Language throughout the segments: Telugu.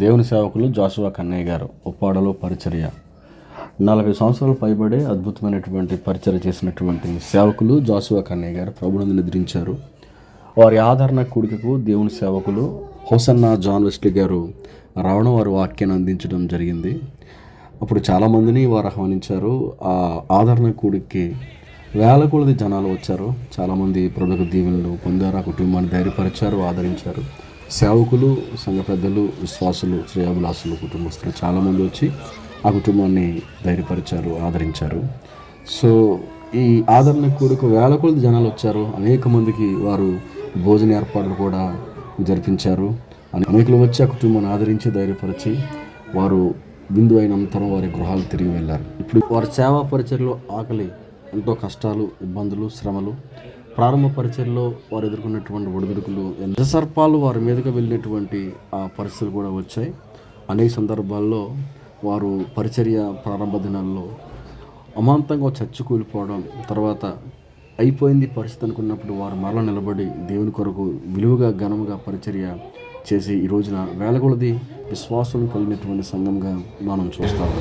దేవుని సేవకులు జాషువా కన్నయ్య గారు. ఉప్పాడలో పరిచర్య. నలభై సంవత్సరాలు పైబడే అద్భుతమైనటువంటి పరిచర్య చేసినటువంటి సేవకులు జాషువా కన్నయ్య గారు ప్రభునందు నిద్రించారు. వారి ఆదరణ కూడికకు దేవుని సేవకులు హోసన్న జాన్ వెస్లీ గారు రావడం వారి వాక్యాన్ని అందించడం జరిగింది. అప్పుడు చాలామందిని వారు ఆహ్వానించారు. ఆ ఆదరణ కూడికి వేల కొలది జనాలు వచ్చారు. చాలామంది ప్రభుత్వ దీవెనలు పొందారు. ఆ కుటుంబాన్ని ధైర్యపరిచారు ఆదరించారు. సేవకులు సంఘ పెద్దలు విశ్వాసులు శ్రేయాభిలాసులు కుటుంబస్తులు చాలామంది వచ్చి ఆ కుటుంబాన్ని ధైర్యపరిచారు ఆదరించారు. సో ఈ ఆదరణ కూడిక వేల కొలది జనాలు వచ్చారు. అనేక మందికి వారు భోజన ఏర్పాట్లు కూడా జరిపించారు. అనేకులు వచ్చి ఆ కుటుంబాన్ని ఆదరించి ధైర్యపరిచి వారు బిందు అయినంతరం వారి గృహాలు తిరిగి వెళ్ళారు. ఇప్పుడు వారి సేవా పరిచయలో ఆకలి ఎంతో కష్టాలు ఇబ్బందులు శ్రమలు ప్రారంభ పరిచయలో వారు ఎదుర్కొన్నటువంటి ఒడిదుడుకులు ఎంత సర్పాలు వారి మీదుగా వెళ్ళినటువంటి ఆ పరిస్థితులు కూడా వచ్చాయి. అనేక సందర్భాల్లో వారు పరిచర్య ప్రారంభ దినాల్లో అమాంతంగా చచ్చి కూలిపోవడం తర్వాత అయిపోయింది పరిస్థితి అనుకున్నప్పుడు వారు మరల నిలబడి దేవుని కొరకు విలువగా ఘనముగా పరిచర్య చేసి ఈ రోజున వేలగొలది విశ్వాసం కలిగినటువంటి సంఘంగా మనం చూస్తాము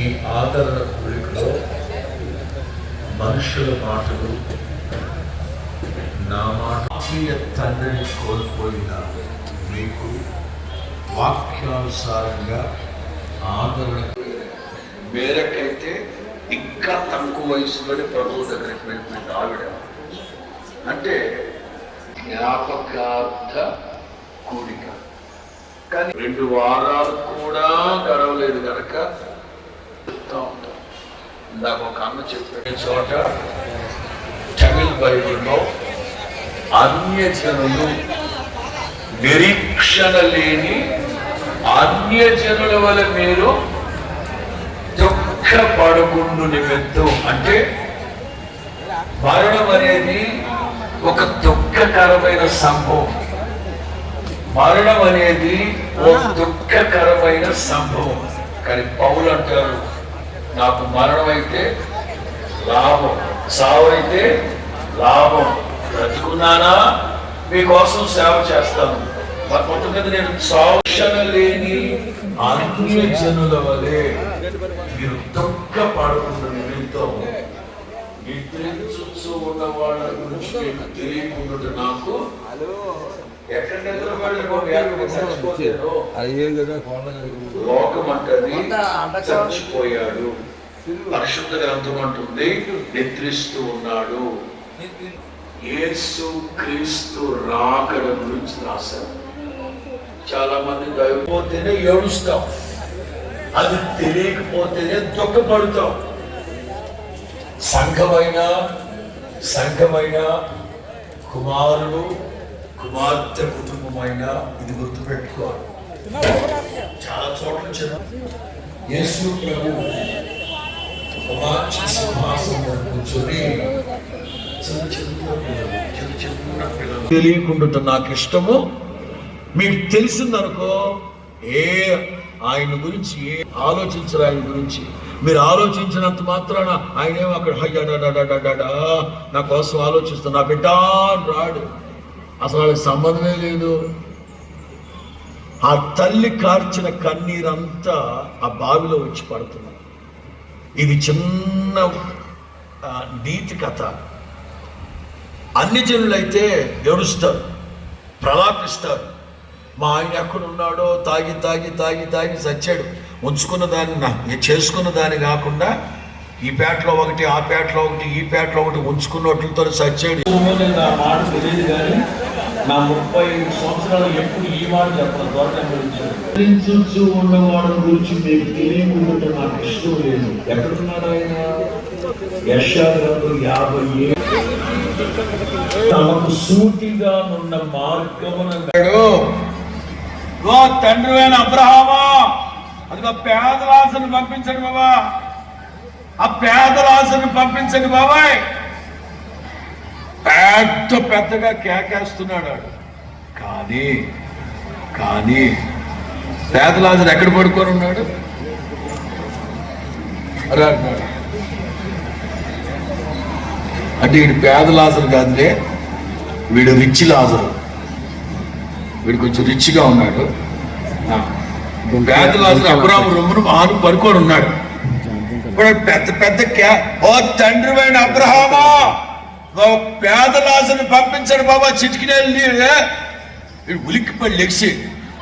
ఈ ఆదరణ కోరికలో మనుషుల మాటలు నా మాట ఆత్మీయ తండ్రిని కోల్పోయిన మీకు వాక్యానుసారంగా ఆదరణ మేరకైతే ఇంకా తక్కువ వయసులోనే ప్రభువు దగ్గరికి వెళ్ళిపోయింది ఆవిడ. అంటే జ్ఞాపకార్థ కూడిక కానీ రెండు వారాలు కూడా గడవలేదు కనుక చెప్తా ఉంటాం ఇందాక ఒక అన్న చెప్పిన చోట తమిళ్ బైబిల్లో అన్యజనులు నిరీక్షణ లేని అన్యజనుల వల్ల మీరు దుఃఖపడకుండు నిమిత్తం. అంటే మరణం అనేది ఒక దుఃఖకరమైన సంభవం. మరణం అనేది ఓ దుఃఖకరమైన సంభవం. కానీ పౌలు అంటారు నాకు మరణం అయితే లాభం సావు అయితే లాభం. బ్రతుకున్నానా? మీకోసం సేవ చేస్తాను. మొత్తం నేను శోషణ లేని అన్య జనుల వలె మీరు దుఃఖపడుతున్న నిమిత్తం నిద్రించు ఉన్న వాళ్ళ గురించి తెలియకుండా నాకు లోకం అంటది చచ్చిపోయాడు. పరిశుద్ధ గ్రంథం అంటుంది నిద్రిస్తూ ఉన్నాడు. యేసు క్రీస్తు రాకడ గురించి రాశారు. చాలా మంది దైవపోతేనే ఏడుస్తాం. అది తెలియకపోతేనే దుఃఖపడతాం. సంఘమైన సంఘమైన కుమారుడు కుమార్తె అయినా ఇది గుర్తుపెట్టుకోవాలి. చాలా చోట్ల యేసు ప్రభు కుమార్తె సింహాసనం కూర్చొని తెలియకుండా నాకు ఇష్టము మీకు తెలిసిందనుకో ఏ ఆయన గురించి ఏ ఆలోచించరు ఆయన గురించి. మీరు ఆలోచించినంత మాత్రాన ఆయన ఏమో అక్కడ హయ్యడడడడడా నా కోసం ఆలోచిస్తున్నా నా బిడ్డ రాడు. అసలు వాళ్ళకి సంబంధమే లేదు. ఆ తల్లి కార్చిన కన్నీరంతా ఆ బావిలో వచ్చి పడుతుంది. ఇది చిన్న నీతి కథ. అన్ని జనులైతే ఏడుస్తారు ప్రలాపిస్తారు. మా ఆయన ఎక్కడ ఉన్నాడో తాగి తాగి తాగి తాగి చచ్చాడు. ఉంచుకున్న దాన్ని చేసుకున్న దాన్ని కాకుండా ఈ పేటలో ఒకటి ఆ పేటలో ఒకటి ఈ పేటలో ఒకటి ఉంచుకున్నట్లతో చచ్చాడు. మాట తెలియదు కానీ నా ముప్పై ఐదు సంవత్సరాలు ఎప్పుడు ఈ మాట చెప్పను దొరకని గురించి ఉన్నవాడు గురించి మీకు తెలియకుండా నాకు ఇష్టం లేదు. ఎక్కడున్నాడు ఆయన? యశాగ్రంథం యాభై ఏడు. తమకు సూటిగా ఉన్న మార్గమున ఓ తండ్రి అయిన అబ్రహామా అదిగో పేదలాసను పంపించండి బాబా ఆ పేదలాసను పంపించండి బాబాయ్ పెద్ద పెద్దగా కేకేస్తున్నాడు. కానీ కానీ పేదలాసను ఎక్కడ పడుకొని ఉన్నాడు? అరే అంటున్నాడు. అంటే వీడు పేద లాజరు కాదులే వీడు రిచ్ లాజరు. వీడు కొంచెం రిచ్గా ఉన్నాడు. ఆ. పేద లాజరు అబ్రాహం రొమ్మును ఆను పడుకొని ఉన్నాడు. ఇప్పుడు పెద్ద పెద్ద క్యా ఓ తండ్రి అబ్రహామా? ఓ పంపించాడు బాబా చిటికినేళ్ళు నీళ్ళే వీడు ఉలిక్కిపడి లెగిసి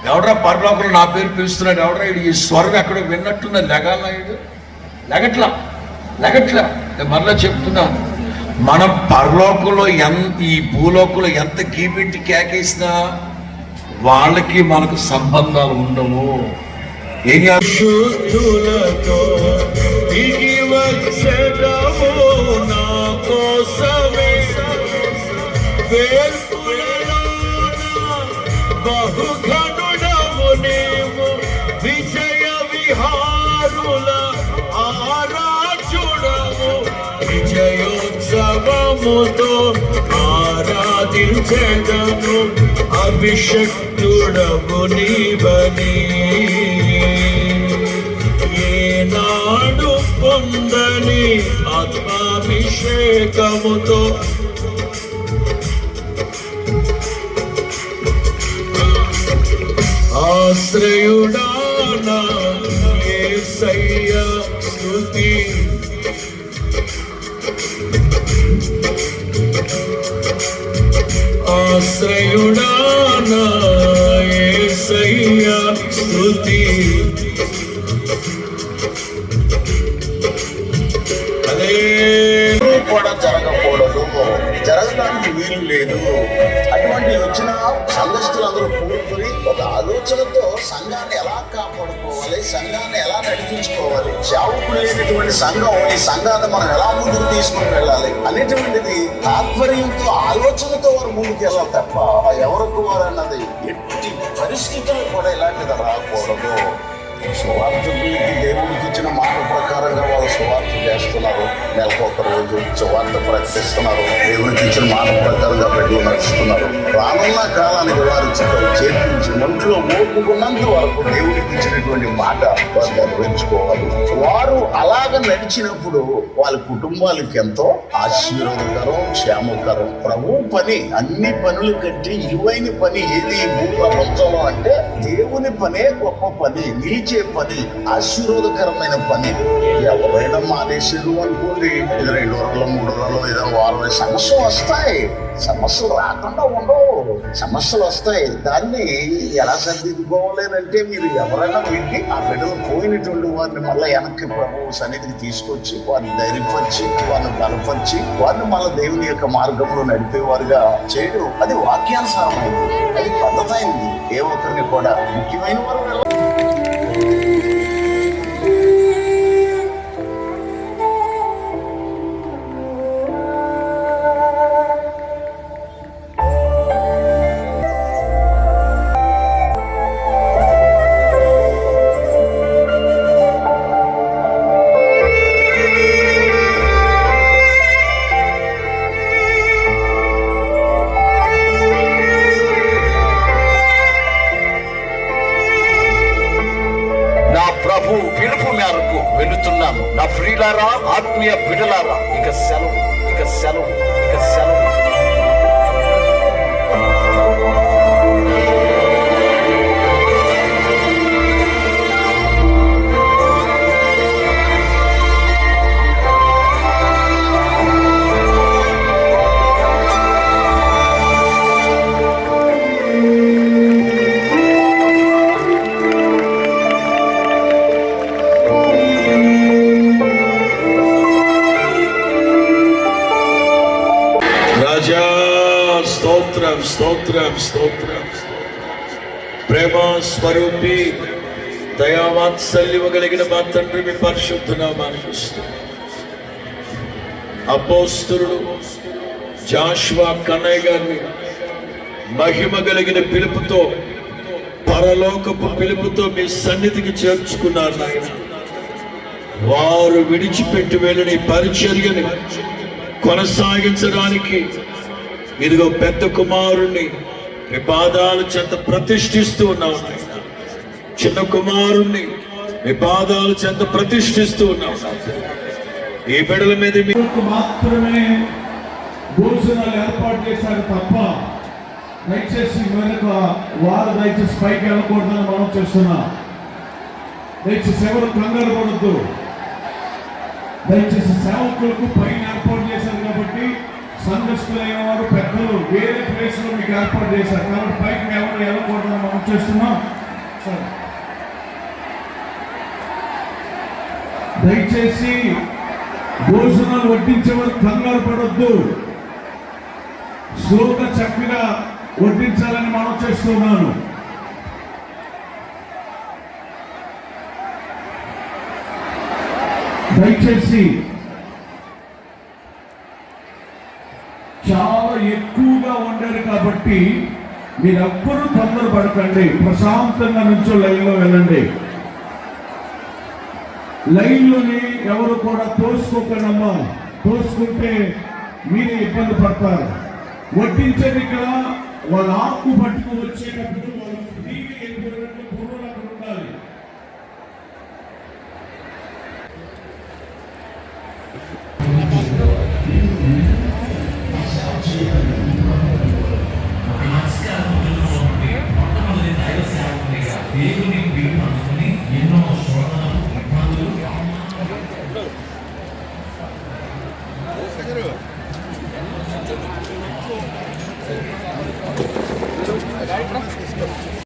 ఎవడరా పరలోకంలో నా పేరు పిలుస్తున్నాడు? ఎవడరా ఈ స్వరం ఎక్కడో విన్నట్టున్న లెగాలయుడు లెగట్లా లెగట్లా. నేను మరలా చెప్తున్నాను మనం పరలోకంలో ఎంత ఈ భూలోకంలో ఎంత గీపెట్టి కేకేసినా వాళ్ళకి మనకు సంబంధాలు ఉండవు. ఏం చేస్తూ బహుఘనుడము నీవు విజయ విహారుల ఆరాచుడము విజయోత్సవముతో ఆరాధించదము అభిషక్తుడము నీవని ఏనాడు పొందని ఆత్మాభిషేకముతో ఆశ్రయుడానా యేసయ్య స్తుతి. ఆశ్రయుడానా యేసయ్య స్తుతి. అదే. కూడా జరగకూడదు. జరగడానికి వీలు లేదు. సంఘస్థులందరూ ఒక ఆలోచనతో సంఘాన్ని ఎలా కాపాడుకోవాలి సంఘాన్ని ఎలా నడిపించుకోవాలి సేవకుడు లేనటువంటి సంఘం ఈ సంఘాన్ని మనం ఎలా ముందుకు తీసుకుని వెళ్ళాలి అనేటువంటిది తాత్పర్యంతో ఆలోచనతో వారు ముందుకు వెళ్ళాలి తప్ప ఎవరికి వారు అన్నది ఎట్టి పరిస్థితులు కూడా ఇలాంటిది రాకూడదు. సువార్థకులకి దేవుడికి ఇచ్చిన మాట ప్రకారంగా వాళ్ళు సువార్త చేస్తున్నారు. నెలకు ఒక రోజు సువార్త ప్రకటిస్తున్నారు. దేవుడికి ఇచ్చిన మాట ప్రకారంగా బిడ్డలు నడుస్తున్నారు. రానున్న కాలానికి వారు చేర్పించి ఒంట్లో ఓపుకున్నంత వరకు దేవుడికి ఇచ్చినటువంటి మాట వారు నెరవేర్చుకోవాలి. వారు అలాగ నడిచినప్పుడు వాళ్ళ కుటుంబాలకి ఎంతో ఆశీర్వాదకరం క్షేమకరం. ప్రభు పని అన్ని పనులు కంటే ఇరువైన పని ఏది భూ ప్రపంచంలో అంటే దేవుని పనే గొప్ప పని. నిలిచి పని ఆశీర్వాదకరమైన పని. ఎవరైనా మానేసాడు అనుకోండి ఇది రెండు రోజులు మూడు రోజులు ఏదో వారం సమస్యలు వస్తాయి. సమస్యలు రాకుండా ఉండవు. సమస్యలు వస్తాయి. దాన్ని ఎలా సర్దిద్దుకోవాలంటే మీరు ఎవరైనా వెళ్ళి ఆ బిడ్డలు పోయినటువంటి వారిని మళ్ళీ వెనక్కి ప్రభు సన్నిధికి తీసుకొచ్చి వారిని ధైర్యపరిచి వారిని బలపరిచి వారిని మళ్ళీ దేవుని యొక్క మార్గంలో నడిపేవారుగా చేయడం అది వాక్యానుసారమైంది. అది పద్ధతైంది. ఏ ఒక్కరిని కూడా ముఖ్యమైన వారు ప్రియులారా ఆత్మీయ బిడలారా ఇక సెలవు ఇక సెలవు ఇక సెలవు. స్తోత్రం స్తోత్రం ప్రేమ స్వరూపి దయావాత్సల్యము కలిగిన మా తండ్రి మీ పరిశుద్ధ నామానికి స్తుతి. కన్నయ్య గారిని మహిమ కలిగిన పిలుపుతో పరలోకపు పిలుపుతో మీ సన్నిధికి చేర్చుకున్నారు నాయన వారు విడిచిపెట్టి వెళ్ళని పరిచర్యని కొనసాగించడానికి ఇదిగో పెద్ద కుమారుణ్ణి మీ పాదాల చెంత ప్రతిష్ఠిస్తూ ఉన్నావు చిన్న కుమారుణ్ణి మీ పాదాల చెంత ప్రతిష్ఠిస్తూ ఉన్నావు ఈ బిడల మీద మాత్రమే భోజనాలు ఏర్పాటు చేశారు తప్ప దయచేసి వెనుక వారు దయచేసి పైకి వెళ్ళకూడదని మనం చేస్తున్నాం. దయచేసి ఎవరు కంగారు పడద్దు. దయచేసి సేవకులకు పైన ఏర్పాటు సంఘస్థులైన వారు పెద్దలు వేరే ప్లేస్లో మీకు ఏర్పాటు చేశారు. కాబట్టి పైకి ఎవరు వెళ్ళకూడదని మనం చేస్తున్నాం. సరే. దయచేసి భోజనాలు వడ్డించే వారు కంగారు పడొద్దు. స్లోగా చక్కగా వడ్డించాలని మనం చేస్తున్నాను. దయచేసి కాబట్టి మీరెవ్వరూ తొందరపడకండి. ప్రశాంతంగా నుంచో లైన్లో వెళ్ళండి. లైన్లోని ఎవరు కూడా తోసుకోకండమ్మా తోసుకుంటే మీరే ఇబ్బంది పడతారు. వడ్డించేది ఇక్కడ. వాళ్ళ ఆకు పట్టుకు వచ్చేటప్పుడు